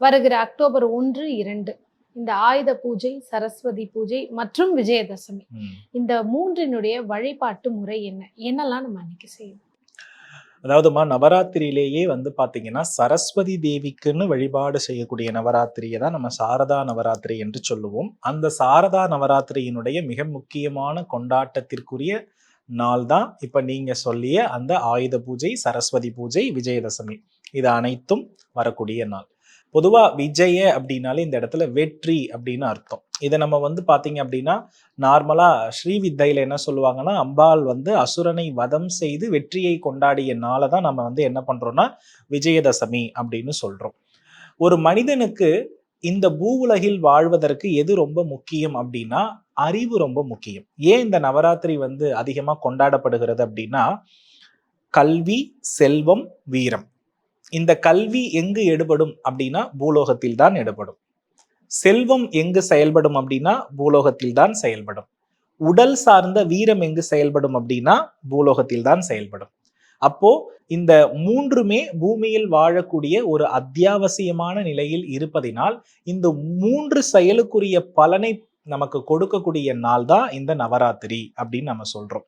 வருகிற அக்டோபர் ஒன்று இரண்டு. இந்த ஆயுத பூஜை சரஸ்வதி பூஜை மற்றும் விஜயதசமி. இந்த மூன்றினுடைய வழிபாட்டு முறை என்ன? என்னெல்லாம் நம்ம அன்னைக்கு செய்யணும்? அதாவதுமா நவராத்திரியிலேயே வந்து பாத்தீங்கன்னா சரஸ்வதி தேவிக்குன்னு வழிபாடு செய்யக்கூடிய நவராத்திரியை தான் நம்ம சாரதா நவராத்திரி என்று சொல்லுவோம். அந்த சாரதா நவராத்திரியினுடைய மிக முக்கியமான கொண்டாட்டத்திற்குரிய நாள் தான் இப்ப நீங்க சொல்லிய அந்த ஆயுத பூஜை சரஸ்வதி பூஜை விஜயதசமி. இது அனைத்தும் வரக்கூடிய நாள். பொதுவாக விஜய அப்படின்னாலே இந்த இடத்துல வெற்றி அப்படின்னு அர்த்தம். இதை நம்ம வந்து பார்த்தீங்க அப்படின்னா நார்மலாக ஸ்ரீவித்தையில் என்ன சொல்லுவாங்கன்னா அம்பாள் வந்து அசுரனை வதம் செய்து வெற்றியை கொண்டாடிய நாளை தான் நம்ம வந்து என்ன பண்ணுறோன்னா விஜயதசமி அப்படின்னு சொல்கிறோம் ஒரு மனிதனுக்கு இந்த பூவுலகில் வாழ்வதற்கு எது ரொம்ப முக்கியம் அப்படின்னா அறிவு ரொம்ப முக்கியம். ஏன் இந்த நவராத்திரி வந்து அதிகமாக கொண்டாடப்படுகிறது அப்படின்னா கல்வி செல்வம் வீரம். இந்த கல்வி எங்கு எடுபடும் அப்படின்னா பூலோகத்தில் தான் எடுபடும். செல்வம் எங்கு செயல்படும் அப்படின்னா பூலோகத்தில் தான் செயல்படும். உடல் சார்ந்த வீரம் எங்கு செயல்படும் அப்படின்னா பூலோகத்தில் தான் செயல்படும். அப்போ இந்த மூன்றுமே பூமியில் வாழக்கூடிய ஒரு அத்தியாவசியமான நிலையில் இருப்பதினால் இந்த மூன்று செயலுக்குரிய பலனை நமக்கு கொடுக்கக்கூடிய நாள் தான் இந்த நவராத்திரி அப்படின்னு நம்ம சொல்றோம்.